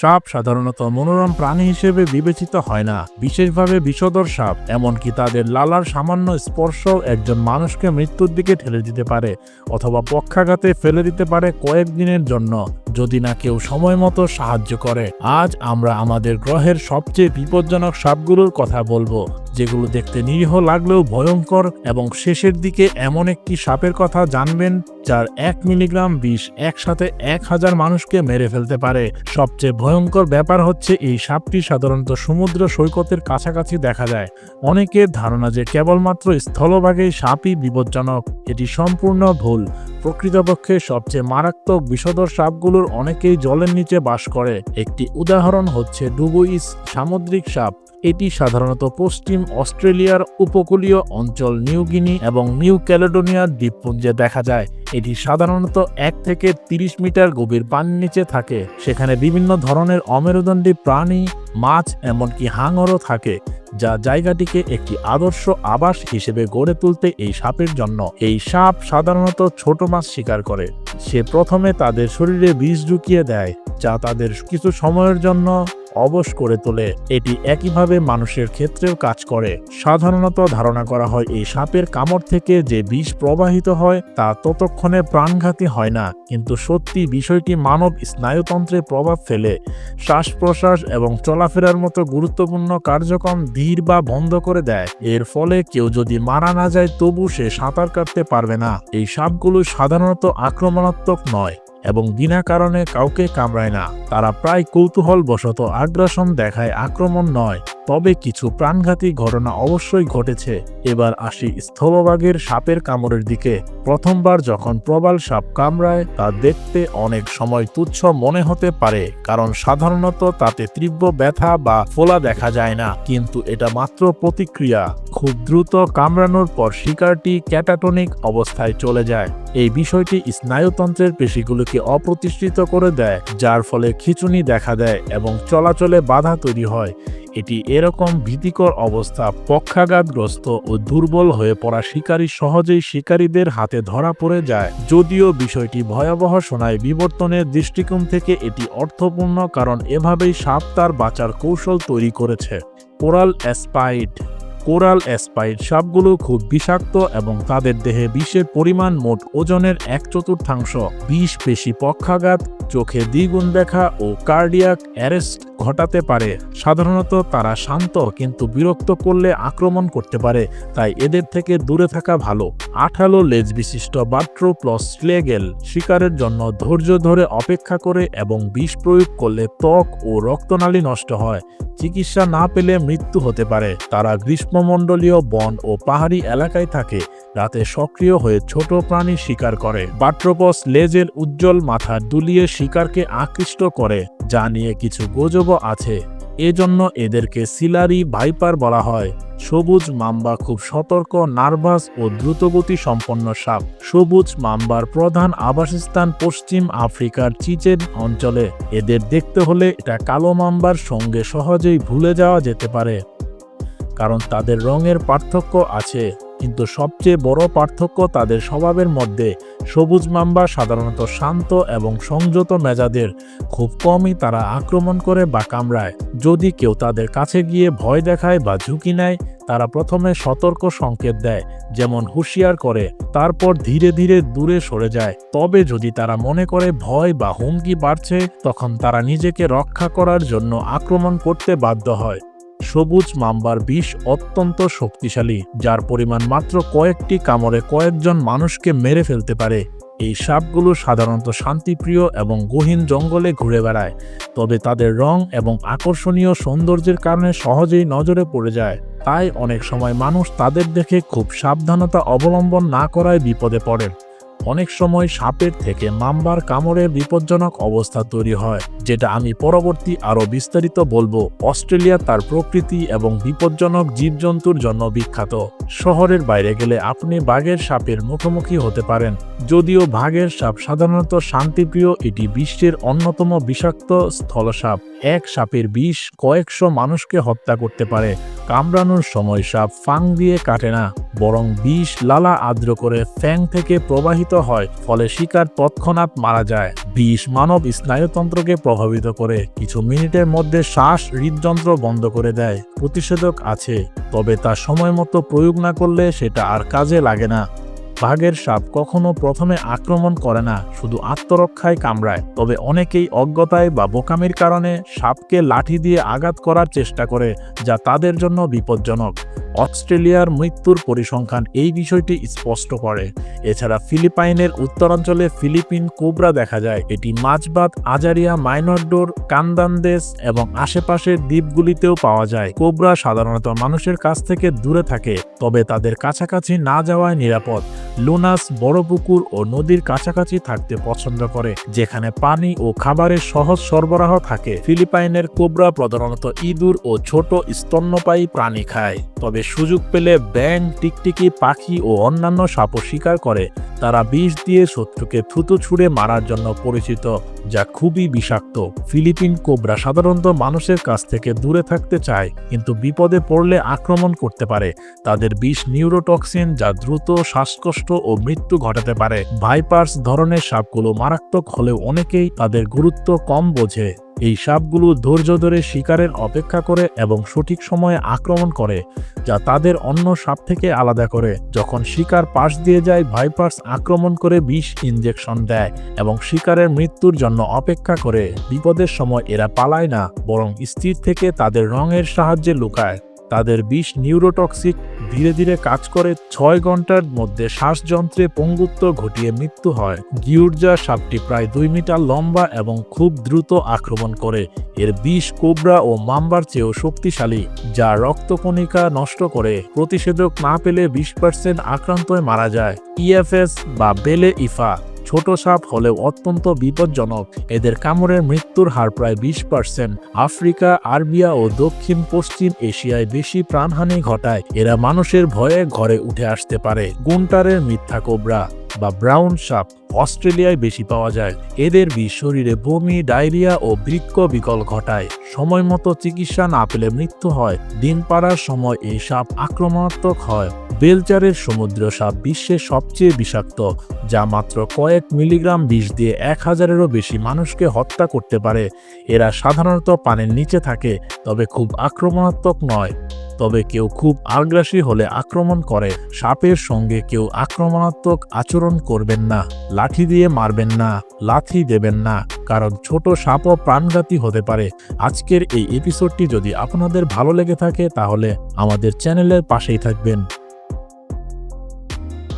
সাপ সাধারণত মনোরম প্রাণী হিসেবে বিবেচিত হয় না। বিশেষভাবে বিষদর সাপ, এমনকি তাদের লালার সামান্য স্পর্শ একজন মানুষকে মৃত্যুর দিকে ঠেলে দিতে পারে অথবা পক্ষাঘাতে ফেলে দিতে পারে কয়েকদিনের জন্য, যদি না কেউ সময় মতো সাহায্য করে। আজ আমরা আমাদের গ্রহের সবচেয়ে বিপজ্জনক সাপগুলোর কথা বলব। যেগুলো দেখতে নিরীহ লাগলেও ভয়ঙ্কর এবং শেষের দিকে এমন একটি সাপের কথা জানবেন যার এক মিলিগ্রাম বিষ একসাথে এক হাজার মানুষকে মেরে ফেলতে পারে। সবচেয়ে ভয়ঙ্কর ব্যাপার হচ্ছে এই সাপটি সাধারণত সমুদ্র সৈকতের কাছাকাছি দেখা যায়। অনেকের ধারণা যে কেবলমাত্র স্থলভাগেই সাপই বিপজ্জনক, এটি সম্পূর্ণ ভুল। প্রকৃতপক্ষে সবচেয়ে মারাত্মক বিষধর সাপগুলোর অনেকেই জলের নিচে বাস করে। একটি উদাহরণ হচ্ছে ডুবুইস, সামুদ্রিক সাপ। এটি সাধারণত পশ্চিম অস্ট্রেলিয়ার উপকূলীয় অঞ্চল নিউগিনি এবং নিউ ক্যালেডোনিয়ার দ্বীপপুঞ্জে দেখা যায়। এটি সাধারণত এক থেকে তিরিশ মিটার গভীর পানির নিচে থাকে। সেখানে বিভিন্ন ধরনের অমেরুদণ্ডী প্রাণী, মাছ এমনকি হাঙরও থাকে, যা জায়গাটিকে একটি আদর্শ আবাস হিসেবে গড়ে তুলতে এই সাপের জন্য। এই সাপ সাধারণত ছোট মাছ শিকার করে। সে প্রথমে তাদের শরীরে বিষ ঢুকিয়ে দেয়, যা তাদের কিছু সময়ের জন্য অবশ করে তোলে। এটি একইভাবে মানুষের ক্ষেত্রেও কাজ করে। সাধারণত ধারণা করা হয় এই সাপের কামড় থেকে যে বিষ প্রবাহিত হয়, তা ততক্ষণে প্রাণঘাতী হয় না। কিন্তু সত্যি বিষয়টি মানব স্নায়ুতন্ত্রে প্রভাব ফেলে। শ্বাস প্রশ্বাস এবং চলাফেরার মতো গুরুত্বপূর্ণ কার্যক্রম ধীর বা বন্ধ করে দেয়। এর ফলে কেউ যদি মারা না যায়, তবু সে সাঁতার কাটতে পারবে না। এই সাপগুলো সাধারণত আক্রমণাত্মক নয়। এবং বিনা কারণে কাউকে কামড়ায় না। তারা প্রায় কৌতূহল বশত আগ্রাসন দেখায় আক্রমণ নয়, তবে কিছু প্রাণঘাতী ঘটনা অবশ্যই ঘটেছে। এবার আসি স্থলভাগের সাপের কামড়ের দিকে। প্রথমবার যখন প্রবাল সাপ কামড়ায়, তা দেখতে অনেক সময় তুচ্ছ মনে হতে পারে, কারণ সাধারণত তাতে তীব্র ব্যথা বা ফোলা দেখা যায় না, কিন্তু এটা মাত্র প্রতিক্রিয়া। খুব দ্রুত কামড়ানোর পর শিকারটি ক্যাটাটনিক অবস্থায় চলে যায়। এই বিষয়টি স্নায়ুতন্ত্রের পেশিগুলোকে অপ্রতিষ্ঠিত করে দেয়, যার ফলে খিচুনি দেখা দেয় এবং চলাচলে বাধা তৈরি হয়। এটি এরকম ভীতিকর অবস্থা পক্ষাঘাতগ্রস্ত ও দুর্বল হয়ে পড়া শিকারী সহজেই শিকারীদের হাতে ধরা পড়ে যায়। যদিও বিষয়টি ভয়াবহ শোনায় বিবর্তনের দৃষ্টিকোণ থেকে এটি অর্থপূর্ণ কারণ এভাবেই সাপ তার বাঁচার কৌশল তৈরি করেছে। কোরাল অ্যাসপাইড কোরাল অ্যাসপাইড সাপগুলো খুব বিষাক্ত এবং তাদের দেহে বিষের পরিমাণ মোট ওজনের এক চতুর্থাংশ। বিষ পেশি পক্ষাঘাত চোখে দ্বিগুণ দেখা ও কার্ডিয়াক অ্যারেস্ট ঘটাতে পারে। সাধারণত তারা শান্ত কিন্তু বিরক্ত করলে আক্রমণ করতে পারে, তাই এদের থেকে দূরে থাকা ভালো। আঠালো লেজ বিশিষ্ট বাট্রোপ্লস স্লেগেল শিকারের জন্য ধৈর্য ধরে অপেক্ষা করে এবং বিষ প্রয়োগ করলে ত্বক ও রক্তনালী নষ্ট হয়। চিকিৎসা না পেলে মৃত্যু হতে পারে। তারা গ্রীষ্মমণ্ডলীয় বন ও পাহাড়ি এলাকায় থাকে। রাতে সক্রিয় হয়ে ছোট প্রাণী শিকার করে। বাট্রোপস লেজের উজ্জ্বল মাথা দুলিয়ে শিকারকে আকৃষ্ট করে, যা নিয়ে কিছু গুজবও আছে। এজন্য এদেরকে সিলারি ভাইপার বলা হয়। সবুজ মাম্বা খুব সতর্ক, নার্ভাস ও দ্রুতগতি সম্পন্ন সাপ। সবুজ মাম্বার প্রধান আবাসস্থান পশ্চিম আফ্রিকার চিচেন অঞ্চলে। এদের দেখতে হলে এটা কালো মাম্বার সঙ্গে সহজেই ভুলে যাওয়া যেতে পারে। কারণ তাদের রঙের পার্থক্য আছে। কিন্তু সবচেয়ে বড় পার্থক্য তাদের স্বভাবের মধ্যে। সবুজ মাম্বা সাধারণত শান্ত এবং সংযত মেজাদের খুব কমই তারা আক্রমণ করে বা কামড়ায়। যদি কেউ তাদের কাছে গিয়ে ভয় দেখায় বা ঝুঁকি নেয়, তারা প্রথমে সতর্ক সংকেত দেয়, যেমন হুঁশিয়ার করে, তারপর ধীরে ধীরে দূরে সরে যায়। তবে যদি তারা মনে করে ভয় বা হুমকি বাড়ছে, তখন তারা নিজেকে রক্ষা করার জন্য আক্রমণ করতে বাধ্য হয়। সবুজ মাম্বার বিষ অত্যন্ত শক্তিশালী, যার পরিমাণ মাত্র কয়েকটি কামড়ে কয়েকজন মানুষকে মেরে ফেলতে পারে। এই সাপগুলো সাধারণত শান্তিপ্রিয় এবং গহীন জঙ্গলে ঘুরে বেড়ায়, তবে তাদের রং এবং আকর্ষণীয় সৌন্দর্যের কারণে সহজেই নজরে পড়ে যায়। তাই অনেক সময় মানুষ তাদের দেখে খুব সাবধানতা অবলম্বন না করায় বিপদে পড়ে। অনেক সময় সাপের থেকে মাম্বার কামড়ের বিপজ্জনক অবস্থা তৈরি হয়, যেটা আমি পরবর্তী আরও বিস্তারিত বলব। অস্ট্রেলিয়া তার প্রকৃতি এবং বিপজ্জনক জীবজন্তুর জন্য বিখ্যাত। শহরের বাইরে গেলে আপনি বাঘের সাপের মুখোমুখি হতে পারেন। যদিও বাঘের সাপ সাধারণত শান্তিপ্রিয়, এটি বিশ্বের অন্যতম বিষাক্ত স্থলসাপ এক সাপের বিষ কয়েকশো মানুষকে হত্যা করতে পারে। কামড়ানোর সময় সাপ ফাং দিয়ে কাটে না, বরং বিষ লালা আর্দ্র করে ফ্যাং থেকে প্রবাহিত হয়, ফলে শিকার তৎক্ষণাৎ মারা যায়। বিষ মানব স্নায়ুতন্ত্রকে প্রভাবিত করে। কিছু মিনিটের মধ্যে শ্বাস হৃদযন্ত্র বন্ধ করে দেয়। প্রতিষেধক আছে, তবে তা সময় মতো প্রয়োগ না করলে সেটা আর কাজে লাগে না। বাঘের সাপ কখনো প্রথমে আক্রমণ করে না, শুধু আত্মরক্ষায় কামড়ায়। তবে অনেকেই অজ্ঞতায় বা বোকামির কারণে সাপকে লাঠি দিয়ে আঘাত করার চেষ্টা করে, যা তাদের জন্য বিপজ্জনক। অস্ট্রেলিয়ার মৃত্যুর পরিসংখ্যান এই বিষয়টি স্পষ্ট করে। এছাড়া ফিলিপাইনের উত্তরাঞ্চলে ফিলিপিন কোবরা দেখা যায়। এটি মাঝবাদ আজারিয়া, মাইনরডোর কান্দানদেশ এবং আশেপাশের দ্বীপগুলিতেও পাওয়া যায়। কোবরা সাধারণত মানুষের কাছ থেকে দূরে থাকে, তবে তাদের কাছাকাছি না যাওয়ায় নিরাপদ। লুনাস বড় পুকুর ও নদীর কাছাকাছি থাকতে পছন্দ করে, যেখানে পানি ও খাবারের সহজ সরবরাহ থাকে। ফিলিপাইনের কোবরা প্রধানত ইঁদুর ও ছোট স্তন্যপায়ী প্রাণী খায়, তবে সুযোগ পেলে ব্যাং টিকটিকি, পাখি ও অন্যান্য সাপও শিকার করে। তারা বিষ দিয়ে শত্রুকে থুতু ছুঁড়ে মারার জন্য পরিচিত, যা খুবই বিষাক্ত। ফিলিপিন কোবরা সাধারণত মানুষের কাছ থেকে দূরে থাকতে চায়, কিন্তু বিপদে পড়লে আক্রমণ করতে পারে। তাদের বিষ নিউরোটক্সিন, যা দ্রুত শ্বাসকষ্ট ও মৃত্যু ঘটাতে পারে। ভাইপার্স ধরনের সাপগুলো মারাত্মক হলেও অনেকেই তাদের গুরুত্ব কম বোঝে। এই সাপগুলো ধৈর্য ধরে শিকারের অপেক্ষা করে এবং সঠিক সময়ে আক্রমণ করে, যা তাদের অন্য সাপ থেকে আলাদা করে। যখন শিকার পাশ দিয়ে যায়, ভাইপার্স আক্রমণ করে বিষ ইঞ্জেকশন দেয় এবং শিকারের মৃত্যুর জন্য অপেক্ষা করে। বিপদের সময় এরা পালায় না, বরং স্থির থেকে তাদের রঙের সাহায্যে লুকায়। তাদের বিষ নিউরোটক্সিক ধীরে ধীরে কাজ করে ছয় ঘণ্টার মধ্যে শ্বাসযন্ত্রে পঙ্গুত্ব ঘটিয়ে মৃত্যু হয়। গিউর্জা সাপটি প্রায় দুই মিটার লম্বা এবং খুব দ্রুত আক্রমণ করে। এর বিষ কোবরা ও মাম্বার চেয়েও শক্তিশালী, যা রক্তকণিকা নষ্ট করে। প্রতিষেধক না পেলে বিশ পার্সেন্ট আক্রান্তয় মারা যায়। ইএফএস বা বেলে ইফা। ছোট সাপ হলেও অত্যন্ত বিপজ্জনক। এদের কামড়ের মৃত্যুর হার প্রায় বিশ পার্সেন্ট। আফ্রিকা, আরবিয়া ও দক্ষিণ পশ্চিম এশিয়ায় বেশি প্রাণহানি ঘটায়। এরা মানুষের ভয়ে ঘরে উঠে আসতে পারে। গুন্টারের মিথ্যা কোবরা বা ব্রাউন সাপ। অস্ট্রেলিয়ায় বেশি পাওয়া যায়। এদের বিষ শরীরে বমি, ডায়রিয়া ও বৃক্ষ বিকল ঘটায়। সময় মতো চিকিৎসা না পেলে মৃত্যু হয়। ডিম পাড়ার সময় এই সাপ আক্রমণাত্মক হয়। বেলচারের সমুদ্র সাপ বিশ্বের সবচেয়ে বিষাক্ত, যা মাত্র কয়েক মিলিগ্রাম বিষ দিয়ে এক হাজারেরও বেশি মানুষকে হত্যা করতে পারে। এরা সাধারণত পানির নিচে থাকে, তবে খুব আক্রমণাত্মক নয়। তবে কেউ খুব আগ্রাসী হলে আক্রমণ করে। সাপের সঙ্গে কেউ আক্রমণাত্মক আচরণ করবেন না। লাঠি দিয়ে মারবেন না, লাথি দেবেন না, কারণ ছোট সাপও প্রাণঘাতী হতে পারে। আজকের এই এপিসোডটি যদি আপনাদের ভালো লেগে থাকে, তাহলে আমাদের চ্যানেলের পাশেই থাকবেন।